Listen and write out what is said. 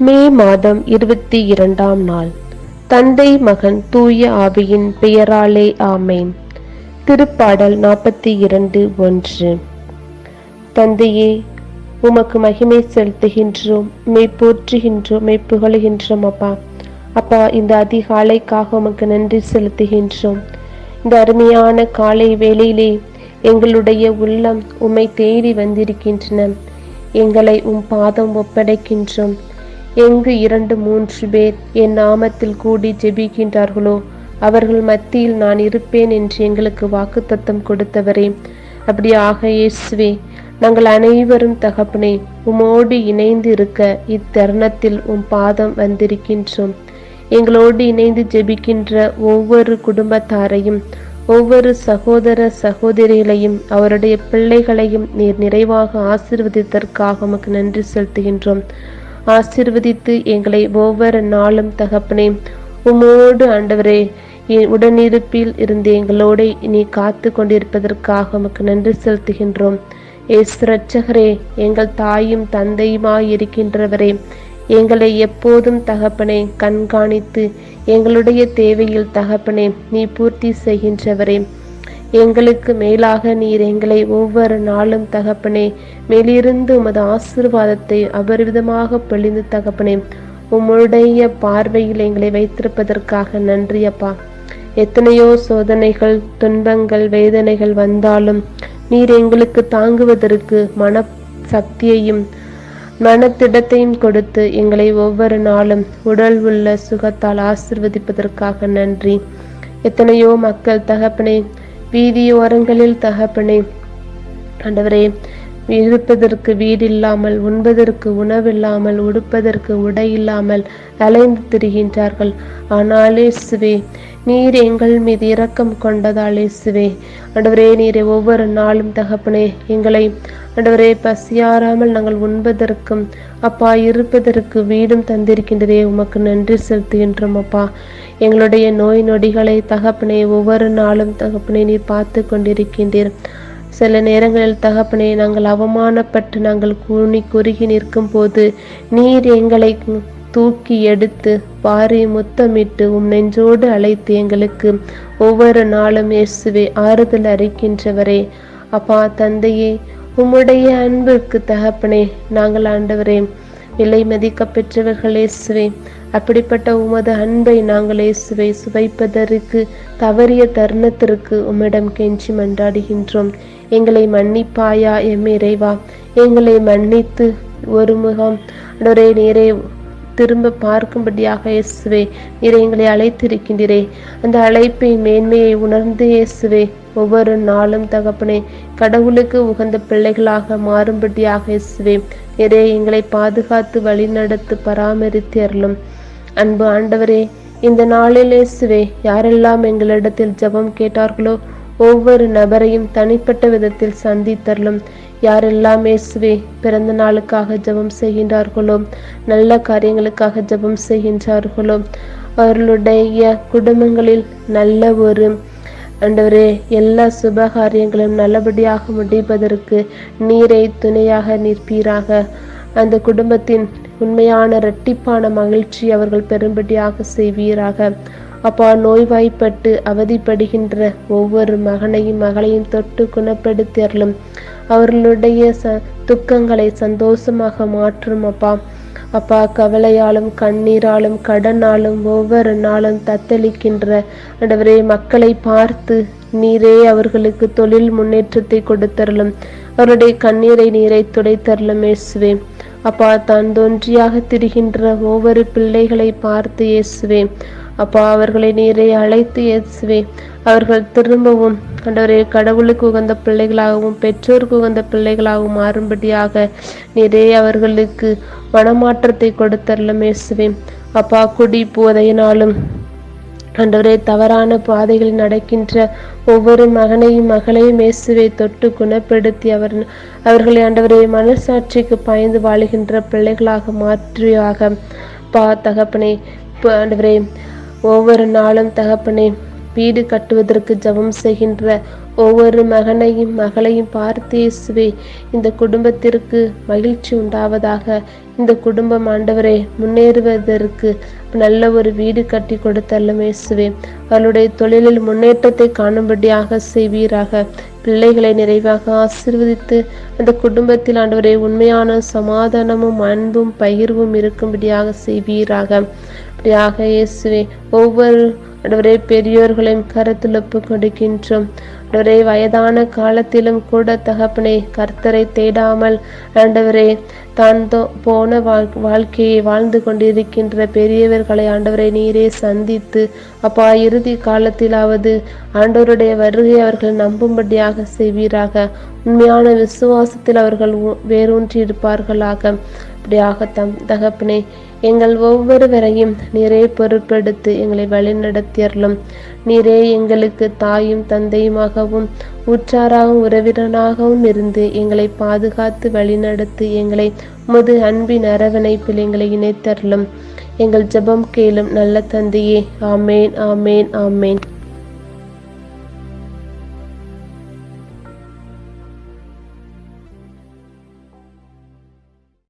மே மாதம் இருபத்தி இரண்டாம் நாள். தந்தை மகன் தூய ஆவியின் பெயராலே ஆமேன். திருப்பாடல் நாற்பத்தி இரண்டு ஒன்று. தந்தையே உமக்கு மகிமை செலுத்துகின்றோம் மெய் போற்றுகின்றோம் மெய் புகழுகின்றோம் அப்பா. அப்பா இந்த அதிகாலைக்காக உமக்கு நன்றி செலுத்துகின்றோம். இந்த அருமையான காலை வேளையிலே எங்களுடைய உள்ளம் உம்மை தேடி வந்திருக்கின்றன. எங்களை உம் பாதம் ஒப்படைக்கின்றோம். எங்கு இரண்டு மூன்று பேர் என் நாமத்தில் கூடி ஜெபிக்கின்றார்களோ அவர்கள் மத்தியில் நான் இருப்பேன் என்று எங்களுக்கு வாக்குத்தத்தம் கொடுத்தவரே. அப்படியாக இயேசுவே நாங்கள் அனைவரும் தகப்பனே உமோடு இணைந்து இருக்க இத்தருணத்தில் உம் பாதம் வந்திருக்கின்றோம். எங்களோடு இணைந்து ஜெபிக்கின்ற ஒவ்வொரு குடும்பத்தாரையும் ஒவ்வொரு சகோதர சகோதரிகளையும் அவருடைய பிள்ளைகளையும் நீர் நிறைவாக ஆசிர்வதித்தற்காக உமக்கு நன்றி செலுத்துகின்றோம். ஆசிர்வதித்து எங்களை ஒவ்வொரு நாளும் தகப்பனே. உமோடு ஆண்டவரே உடனிருப்பில் இருந்து எங்களோடு நீ காத்து கொண்டிருப்பதற்காக உமக்கு நன்றி செலுத்துகின்றோம். ஏசு ரட்சகரே எங்கள் தாயும் தந்தையுமாய் இருக்கின்றவரே எங்களை எப்போதும் தகப்பனே கண்காணித்து எங்களுடைய தேவையில் தகப்பனே நீ பூர்த்தி செய்கின்றவரே. எங்களுக்கு மேலாக நீர் எங்களை ஒவ்வொரு நாளும் தகப்பனே. மேலிருந்து உமது ஆசிர்வாதத்தை அபரிவிதமாக பொழிந்து தகப்பனே. உம்முடைய பார்வையில் எங்களை வைத்திருப்பதற்காக நன்றி அப்பா. எத்தனையோ சோதனைகள் துன்பங்கள் வேதனைகள் வந்தாலும் நீர் எங்களுக்கு தாங்குவதற்கு மன சக்தியையும் மனத்திடத்தையும் கொடுத்து எங்களை ஒவ்வொரு நாளும் உடல் உள்ள சுகத்தால் ஆசிர்வதிப்பதற்காக நன்றி. எத்தனையோ மக்கள் தகப்பனே வீதியோரங்களில் தகப்பனே ஆண்டவரே இருப்பதற்கு வீடு இல்லாமல் உண்பதற்கு உணவில்லாமல் உடுப்பதற்கு உடை இல்லாமல் அலைந்து திரிகின்றார்கள். ஆனால் இயேசுவே நீர் எங்கள் மீது இரக்கம் கொண்டதால் இயேசுவே. ஆண்டவரே நீரை ஒவ்வொரு நாளும் தகப்பனே எங்களை ஆண்டவரே பசியாராமல் நாங்கள் உண்பதற்கும் அப்பா இருப்பதற்கு வீடும் தந்திருக்கின்றதே. உமக்கு நன்றி செலுத்துகின்றோம் அப்பா. எங்களுடைய நோய் நொடிகளை தகப்பனே ஒவ்வொரு நாளும் தகப்பனே நீ பார்த்து கொண்டிருக்கின்றீர். சில நேரங்களில் தகப்பனே நாங்கள் அவமானப்பட்டு நாங்கள் கூனி குறுகி நிற்கும் போது நீர் எங்களை தூக்கி எடுத்து பாரி முத்தமிட்டு உம் நெஞ்சோடு அழைத்து எங்களுக்கு ஒவ்வொரு நாளும் இயேசுவே ஆறுதல் அளிக்கின்றவரே. அப்பா தந்தையே உம்முடைய அன்பிற்கு தகப்பனே நாங்கள் ஆண்டவரே விலை மதிக்க பெற்றவர்கள் இயேசுவே அப்படிப்பட்ட உமது அன்பை நாங்கள் இயேசுவை சுவைப்பதற்கு தவறிய தருணத்திற்கு உம்மிடம் கெஞ்சி மன்றாடுகின்றோம். எங்களை மன்னிப்பாயா எம் இறைவா? எங்களை மன்னித்து ஒரு முகம் நேரே திரும்ப பார்க்கும்படியாக இயேசுவே நீரை எங்களை அழைத்திருக்கின்றீரே. அந்த அழைப்பை மேன்மையை உணர்ந்து இயேசுவே ஒவ்வொரு நாளும் தகப்பனே கடவுளுக்கு உகந்த பிள்ளைகளாக மாறும்படியாக இயேசுவே நீரே எங்களை பாதுகாத்து வழிநடத்து பராமரித்து அருளும் அன்பு ஆண்டவரே இந்த நாளில் இயேசுவே யாரெல்லாம் எங்களிடத்தில் ஜெபம் கேட்டார்களோ ஒவ்வொரு நபரையும் தனிப்பட்ட விதத்தில் சந்தித்தரலும் யாரெல்லாம் இயேசுவே பிறந்த நாளுக்காக ஜெபம் செய்கின்றார்களோ நல்ல காரியங்களுக்காக ஜெபம் செய்கின்றார்களோ அவர்களுடைய குடும்பங்களில் நல்ல ஒரு ஆண்டவரே எல்லா சுப காரியங்களும் நல்லபடியாக முடிப்பதற்கு நீரை துணையாக நிற்பீராக. அந்த குடும்பத்தின் உண்மையான இரட்டிப்பான மகிழ்ச்சி அவர்கள் பெரும்படியாக செய்வீராக. அப்பா நோய்வாய்ப்பட்டு அவதிப்படுகின்ற ஒவ்வொரு மகனையும் மகளையும் தொட்டு குணப்படுத்தி அருளும் அவர்களுடைய ச துக்கங்களை சந்தோஷமாக மாற்றும் அப்பா. அப்பா கவலையாலும் கண்ணீராலும் கடனாலும் ஒவ்வொரு நாளும் தத்தளிக்கின்ற ஆண்டவரே மக்களை பார்த்து நீரே அவர்களுக்கு தொழில் முன்னேற்றத்தை கொடுத்தரலும் அவருடைய கண்ணீரை நீரை துடைத்தரலும் இயேசுவே. அப்பா தான் தோன்றியாக திரிகின்ற ஒவ்வொரு பிள்ளைகளை பார்த்து இயேசுவே. அப்பா அவர்களை நீரை அழைத்து இயேசுவே. அவர்கள் திரும்பவும் ஆண்டவரே கடவுளுக்கு உகந்த பிள்ளைகளாகவும் பெற்றோருக்கு உகந்த பிள்ளைகளாகவும் மாறும்படியாக நீரே அவர்களுக்கு மனமாற்றத்தை கொடுத்தருளும் இயேசுவே. அப்பா குடி போதையினாலும் ஆண்டவரே தவறான பாதைகளில் நடக்கின்ற ஒவ்வொரு மகனையும் மகளையும் இயேசுவை தொட்டு குணப்படுத்தி அவர் அவர்களை ஆண்டவரே மனசாட்சிக்கு பயந்து வாழுகின்ற பிள்ளைகளாக மாற்றியாக பா தகப்பனை ப- ஆண்டவரே ஒவ்வொரு நாளும் தகப்பனே வீடு கட்டுவதற்கு ஜெபம் செய்கின்ற ஒவ்வொரு மகனையும் மகளையும் பார்த்து இயேசுவே இந்த குடும்பத்திற்கு மகிழ்ச்சி உண்டாவதாக. இந்த குடும்பம் ஆண்டவரே முன்னேறுவதற்கு நல்ல ஒரு வீடு கட்டி கொடுத்தல்லும் இயேசுவே. அவளுடைய தொழிலில் முன்னேற்றத்தை காணும்படியாக செய்வீராக. பிள்ளைகளை நிறைவாக ஆசிர்வதித்து அந்த குடும்பத்தில் ஆண்டவரே உண்மையான சமாதானமும் அன்பும் பகிர்வும் இருக்கும்படியாக செய்வீராக. அப்படியாக இயேசுவே ஒவ்வொரு ஆண்டவரே பெரியோர்களையும் கருத்தில் ஒப்பு கொடுக்கின்றோம். ஆண்டவரே வயதான காலத்திலும் கூட தகப்பனை கர்த்தரை தேடாமல் ஆண்டவரே தான் போன வாழ் வாழ்க்கையை வாழ்ந்து கொண்டிருக்கின்ற பெரியவர்களை ஆண்டவரை நீரே சந்தித்து அப்பா இறுதி காலத்திலாவது ஆண்டவருடைய வருகை அவர்கள் நம்பும்படியாக செய்வீராக. உண்மையான விசுவாசத்தில் அவர்கள் ஊ- வேரூன்றி இருப்பார்களாக அப்படியாக தம் தகப்பனை எங்கள் ஒவ்வொருவரையும் நீரே பொறுப்பெடுத்து எங்களை வழிநடத்தியர்களும் நீரே எங்களுக்கு தாயும் தந்தையுமாகவும் உற்றாராகவும் உறவினராகவும் இருந்து எங்களை பாதுகாத்து வழிநடத்தி எங்களை முது அன்பின் அரவணைப்பில் எங்களை இணைத்தரலும் எங்கள் ஜெபம் கேளும் நல்ல தந்தையே ஆமேன் ஆமேன் ஆமேன்.